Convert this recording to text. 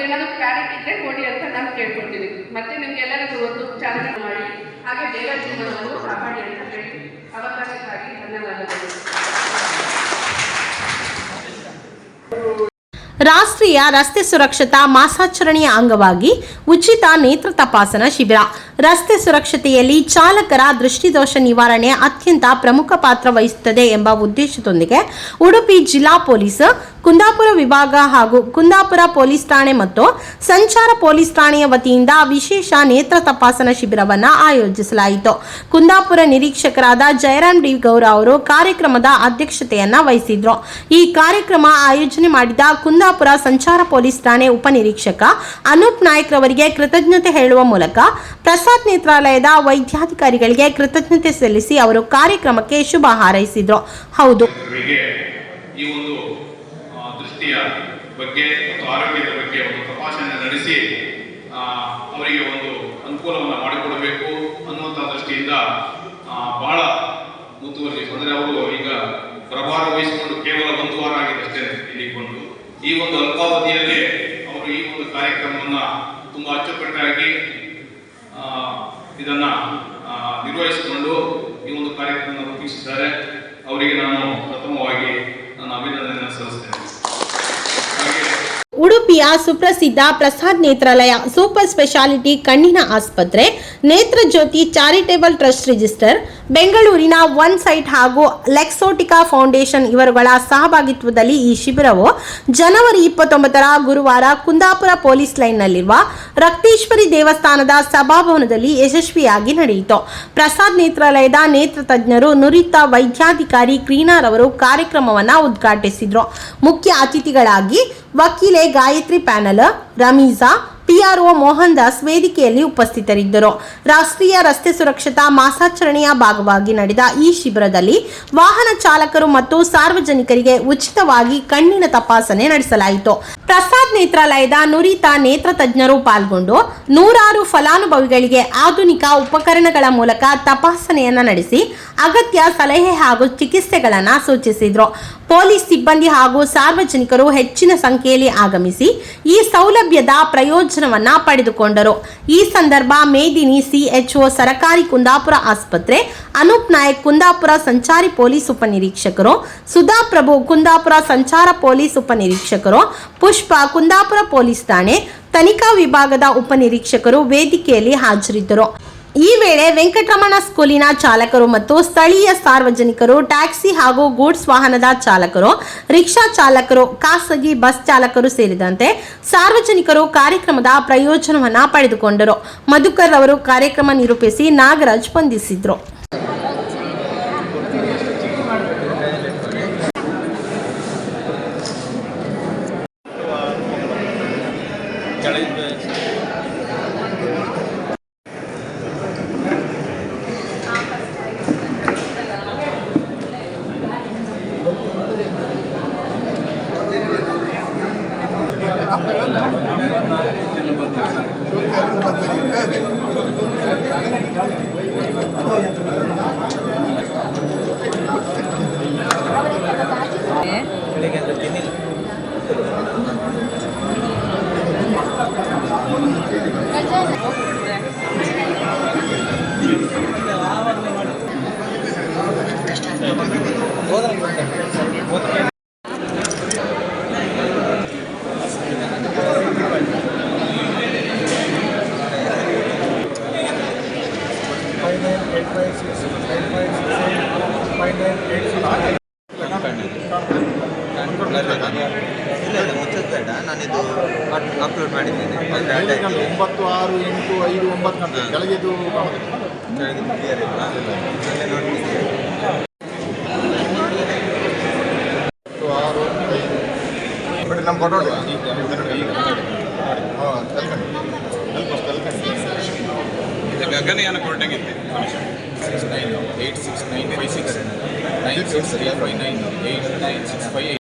ಇದ್ರೆ ಕೊಡಿ ಅಂತ ನಾವು ಕೇಳ್ಕೊಳ್ತೀನಿ. ಮತ್ತೆ ನಿಮ್ಗೆಲ್ಲರಿಗೂ ಒಂದು ಚಾಲನೆ ಮಾಡಿ. ಹಾಗೆ ಬೇಗ ಜೀವನವನ್ನು ಕಾಪಾಡಿ ಅಂತ ಹೇಳಿ ಅವಕಾಶಕ್ಕಾಗಿ ಧನ್ಯವಾದಗಳು. ರಾಷ್ಟ್ರೀಯ ರಸ್ತೆ ಸುರಕ್ಷತಾ ಮಾಸಾಚರಣೆಯ ಅಂಗವಾಗಿ ಉಚಿತ ನೇತ್ರ ತಪಾಸಣಾ ಶಿಬಿರ. ರಸ್ತೆ ಸುರಕ್ಷತೆಯಲ್ಲಿ ಚಾಲಕರ ದೃಷ್ಟಿದೋಷ ನಿವಾರಣೆ ಅತ್ಯಂತ ಪ್ರಮುಖ ಪಾತ್ರ ವಹಿಸುತ್ತದೆ ಎಂಬ ಉದ್ದೇಶದೊಂದಿಗೆ ಉಡುಪಿ ಜಿಲ್ಲಾ ಪೊಲೀಸ್, ಕುಂದಾಪುರ ವಿಭಾಗ ಹಾಗೂ ಕುಂದಾಪುರ ಪೊಲೀಸ್ ಠಾಣೆ ಮತ್ತು ಸಂಚಾರ ಪೊಲೀಸ್ ಠಾಣೆಯ ವತಿಯಿಂದ ವಿಶೇಷ ನೇತ್ರ ತಪಾಸಣಾ ಶಿಬಿರವನ್ನು ಆಯೋಜಿಸಲಾಯಿತು. ಕುಂದಾಪುರ ನಿರೀಕ್ಷಕರಾದ ಜಯರಾಮ್ ಡಿ ಗೌರ ಅವರು ಕಾರ್ಯಕ್ರಮದ ಅಧ್ಯಕ್ಷತೆಯನ್ನು ವಹಿಸಿದ್ರು. ಈ ಕಾರ್ಯಕ್ರಮ ಆಯೋಜನೆ ಮಾಡಿದ ಕುಂದಾಪುರ ಸಂಚಾರ ಪೊಲೀಸ್ ಠಾಣೆ ಉಪನಿರೀಕ್ಷಕ ಅನೂಪ್ ನಾಯ್ಕ್ ರವರಿಗೆ ಕೃತಜ್ಞತೆ ಹೇಳುವ ಮೂಲಕ ಪ್ರಸಾದ್ ನೇತ್ರಾಲಯದ ವೈದ್ಯಾಧಿಕಾರಿಗಳಿಗೆ ಕೃತಜ್ಞತೆ ಸಲ್ಲಿಸಿ ಅವರು ಕಾರ್ಯಕ್ರಮಕ್ಕೆ ಶುಭ ಹಾರೈಸಿದ್ರು. ಹೌದು. ಈ ಒಂದು ದೃಷ್ಟಿಯ ಬಗ್ಗೆ ಮತ್ತು ಆರೋಗ್ಯದ ಬಗ್ಗೆ ಒಂದು ತಪಾಸಣೆ ನಡೆಸಿ ಅವರಿಗೆ ಒಂದು ಅನುಕೂಲವನ್ನು ಮಾಡಿಕೊಡಬೇಕು ಅನ್ನುವಂಥ ದೃಷ್ಟಿಯಿಂದ ಬಹಳ ಮುತುವರ್ಜಿ, ಅಂದರೆ ಅವರು ಈಗ ಪ್ರಭಾರ ವಹಿಸಿಕೊಂಡು ಕೇವಲ ಒಂದು ವಾರ ಆಗಿದೆ ಅಷ್ಟೇ ಇಲ್ಲಿ ಬಂದು. ಈ ಒಂದು ಅಲ್ಪಾವಧಿಯಲ್ಲಿ ಅವರು ಈ ಒಂದು ಕಾರ್ಯಕ್ರಮವನ್ನು ತುಂಬ ಅಚ್ಚುಕಟ್ಟಾಗಿ ಇದನ್ನ ನಿರ್ವಹಿಸಿಕೊಂಡು ಈ ಒಂದು ಕಾರ್ಯಕ್ರಮ ರೂಪಿಸಿದ್ದಾರೆ ಅವರಿಗೆ ನಾನು ಪ್ರಥಮವಾಗಿ ನಾನು ಅಭಿನಂದನೆ ಸಲ್ಲಿಸ್ತೇನೆ ಹಾಗೆ ಉಡುಪಿಯ ಸುಪ್ರಸಿದ್ಧ ಪ್ರಸಾದ್ ನೇತ್ರಾಲಯ ಸೂಪರ್ ಸ್ಪೆಷಾಲಿಟಿ ಕಣ್ಣಿನ ಆಸ್ಪತ್ರೆ ನೇತ್ರಜ್ಯೋತಿ ಚಾರಿಟೇಬಲ್ ಟ್ರಸ್ಟ್ ರಿಜಿಸ್ಟರ್, ಬೆಂಗಳೂರಿನ ಒನ್ ಸೈಟ್ ಹಾಗೂ ಲೆಕ್ಸೋಟಿಕಾ ಫೌಂಡೇಶನ್ ಇವರುಗಳ ಸಹಭಾಗಿತ್ವದಲ್ಲಿ ಈ ಶಿಬಿರವು ಜನವರಿ ಇಪ್ಪತ್ತೊಂಬತ್ತರ ಗುರುವಾರ ಕುಂದಾಪುರ ಪೊಲೀಸ್ ಲೈನ್ನಲ್ಲಿರುವ ರಕ್ತೇಶ್ವರಿ ದೇವಸ್ಥಾನದ ಸಭಾಭವನದಲ್ಲಿ ಯಶಸ್ವಿಯಾಗಿ ನಡೆಯಿತು. ಪ್ರಸಾದ್ ನೇತ್ರಾಲಯದ ನೇತ್ರ ತಜ್ಞರು ನುರಿತ ವೈದ್ಯಾಧಿಕಾರಿ ಕ್ರೀನಾರ್ ಅವರು ಕಾರ್ಯಕ್ರಮವನ್ನು ಉದ್ಘಾಟಿಸಿದರು. ಮುಖ್ಯ ಅತಿಥಿಗಳಾಗಿ ವಕೀಲೆ ಗಾಯತ್ರಿ ಪ್ಯಾನಲ್, ರಮೀಸಾ, ಪಿಆರ್ಒ ಮೋಹನ್ ದಾಸ್ ವೇದಿಕೆಯಲ್ಲಿ ಉಪಸ್ಥಿತರಿದ್ದರು. ರಾಷ್ಟ್ರೀಯ ರಸ್ತೆ ಸುರಕ್ಷತಾ ಮಾಸಾಚರಣೆಯ ಭಾಗವಾಗಿ ನಡೆದ ಈ ಶಿಬಿರದಲ್ಲಿ ವಾಹನ ಚಾಲಕರು ಮತ್ತು ಸಾರ್ವಜನಿಕರಿಗೆ ಉಚಿತವಾಗಿ ಕಣ್ಣಿನ ತಪಾಸಣೆ ನಡೆಸಲಾಯಿತು. ಪ್ರಸಾದ್ ನೇತ್ರಾಲಯದ ನುರಿತ ನೇತ್ರ ತಜ್ಞರು ಪಾಲ್ಗೊಂಡು ನೂರಾರು ಫಲಾನುಭವಿಗಳಿಗೆ ಆಧುನಿಕ ಉಪಕರಣಗಳ ಮೂಲಕ ತಪಾಸಣೆಯನ್ನ ನಡೆಸಿ ಅಗತ್ಯ ಸಲಹೆ ಹಾಗೂ ಚಿಕಿತ್ಸೆಗಳನ್ನು ಸೂಚಿಸಿದ್ರು. ಪೊಲೀಸ್ ಸಿಬ್ಬಂದಿ ಹಾಗೂ ಸಾರ್ವಜನಿಕರು ಹೆಚ್ಚಿನ ಸಂಖ್ಯೆಯಲ್ಲಿ ಆಗಮಿಸಿ ಈ ಸೌಲಭ್ಯದ ಪ್ರಯೋಜನವನ್ನ ಪಡೆದುಕೊಂಡರು. ಈ ಸಂದರ್ಭ ಮೇದಿನಿ ಸಿಎಚ್ಒ ಸರಕಾರಿ ಕುಂದಾಪುರ ಆಸ್ಪತ್ರೆ, ಅನೂಪ್ ನಾಯಕ್ ಕುಂದಾಪುರ ಸಂಚಾರಿ ಪೊಲೀಸ್ ಉಪನಿರೀಕ್ಷಕರು, ಸುಧಾ ಪ್ರಭು ಕುಂದಾಪುರ ಸಂಚಾರ ಪೊಲೀಸ್ ಉಪನಿರೀಕ್ಷಕರು, ಪುಷ್ಪ ಕುಂದಾಪುರ ಪೊಲೀಸ್ ಠಾಣೆ, ತನಿಖಾ ವಿಭಾಗದ ಉಪನಿರೀಕ್ಷಕರು ವೇದಿಕೆಯಲ್ಲಿ ಹಾಜರಿದ್ದರು. ಈ ವೇಳೆ ವೆಂಕಟರಮಣ ಸ್ಕೂಲಿನ ಚಾಲಕರು ಮತ್ತು ಸ್ಥಳೀಯ ಸಾರ್ವಜನಿಕರು, ಟ್ಯಾಕ್ಸಿ ಹಾಗೂ ಗೂಡ್ಸ್ ವಾಹನದ ಚಾಲಕರು, ರಿಕ್ಷಾ ಚಾಲಕರು, ಖಾಸಗಿ ಬಸ್ ಚಾಲಕರು ಸೇರಿದಂತೆ ಸಾರ್ವಜನಿಕರು ಕಾರ್ಯಕ್ರಮದ ಪ್ರಯೋಜನವನ್ನ ಪಡೆದುಕೊಂಡರು. ಮಧುಕರ್ ಅವರು ಕಾರ್ಯಕ್ರಮ ನಿರೂಪಿಸಿ ನಾಗರಾಜ್ ವಂದಿಸಿದ್ರು. Gracias. Six. ಇಲ್ಲ ಇಲ್ಲ ಮುಚ್ಚೋದು ಬೇಡ ನಾನಿದು ಅಪ್ಲೋಡ್ ಮಾಡಿದ್ದೇನೆ ಒಂಬತ್ತು ಆರು ಎಂಟು ಐದು ಒಂಬತ್ತು ಗಂಟೆ ಬೆಳಗ್ಗೆದು ಕ್ಲಿಯರ್ ಇಲ್ಲ ಅಲ್ಲೇ ಬಟ್ ನಮ್ಮ ಗಗನಯಾನ ಕೊರಟಗಿದ್ದೆ eight six nine five six nine six five nine eight nine six five